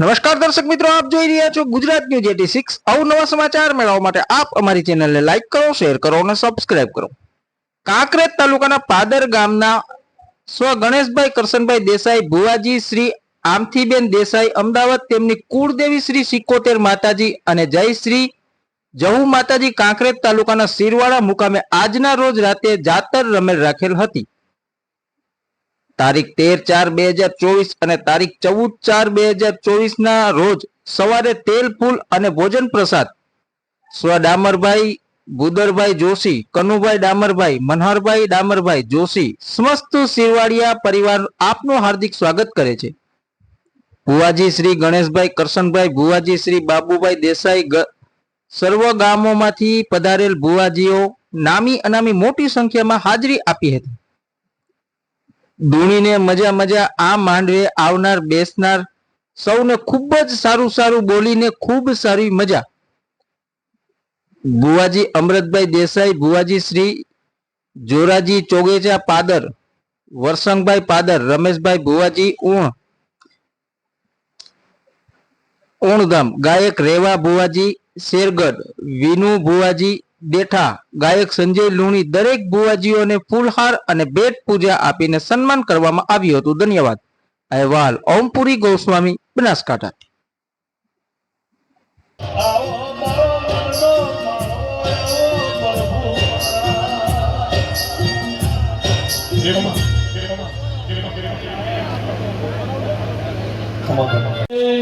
નમસ્કાર દર્શક મિત્રો, આપ જોઈ રહ્યા છો ગુજરાત ન્યૂઝ એટી સિક્સ. અવનવા સમાચાર મેળવવા માટે આપ અમારી ચેનલને લાઈક કરો, શેર કરો અને સબસ્ક્રાઇબ કરો. કાંકરેજ તાલુકાના પાદર ગામના સ્વ ગણેશભાઈ કરશનભાઈ દેસાઈ, ભુવાજી શ્રી આમથીબેન દેસાઈ, અમદાવાદ તેમની કુળદેવી શ્રી સિકોતેર માતાજી અને જય શ્રી જહુ માતાજી કાંકરેજ તાલુકાના સિરવાડા મુકામે આજના રોજ રાતે જાતર રમેલ રાખેલ હતી. તારીખ તેર ચાર બે હજાર ચોવીસ અને તારીખ ચૌદ ચાર બે હજાર ચોવીસ ના રોજ સવારે તેલ ફૂલ અને ભોજન પ્રસાદ. સ્વ ડામરભાઈ ગુદરભાઈ જોશી, કનુભાઈ ડામરભાઈ, મનહરભાઈ ડામરભાઈ જોશી સમસ્ત શિરવાડિયા પરિવાર આપનું હાર્દિક સ્વાગત કરે છે. ભુવાજી શ્રી ગણેશભાઈ, કરશનભાઈ, ભુવાજી શ્રી બાબુભાઈ દેસાઈ સર્વ ગામોમાંથી પધારેલ ભુવાજીઓ નામી અનામી મોટી સંખ્યામાં હાજરી આપી હતી. ધૂણીને મજા મજા આ માંડવે આવનાર, બેસનાર સૌને ખૂબ જ સારું સારું બોલીને ખૂબ સારી મજા. ભુવાજી અમૃતભાઈ દેસાઈ, ભુવાજી શ્રી જોરાજી ચોગેચા પાદર, વરસંગભાઈ પાદર, રમેશભાઈ ભુવાજી ઉણ ઉણધામ ગાયક રેવા ભુવાજી શેરગઢ, વિનુ ભુવાજી દેઠા ગાયક સંજય લુણી દરેક ભુવાજીઓને ફૂલહાર અને ભેટ પૂજા આપીને સન્માન કરવામાં આવ્યું હતું. ધન્યવાદ. અહેવાલ Om Puri Goswami Banaskantha. Come on, come on.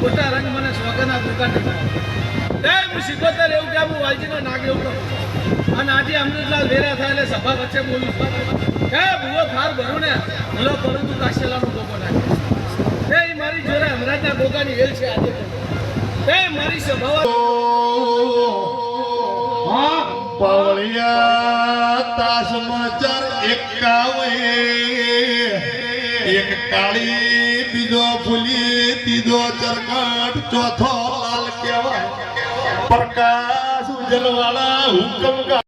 ખોટા રંગ મને સ્વગના દુકાન એ હું સિકોતર એવું કે હું વાલજીનો નાગ એવું અને આજે અમૃતલાલ વેરા થાય એટલે સભા વચ્ચે બોલું કે ભૂલો ફાર ભરું ને. ભૂલો કરું તું કાશેલાનો ગોગો નાખે એ મારી જોડે હમણાંના ગોગાની વેલ છે આજે. એ મારી સભા પવળિયા તાસમાં ચાર એકાવે એક કાળી બીજો ફૂલી ત્રીજો ચરકાટ ચોથો લાલ કેવાય પ્રકાશ ઉજળવાળા હુકમ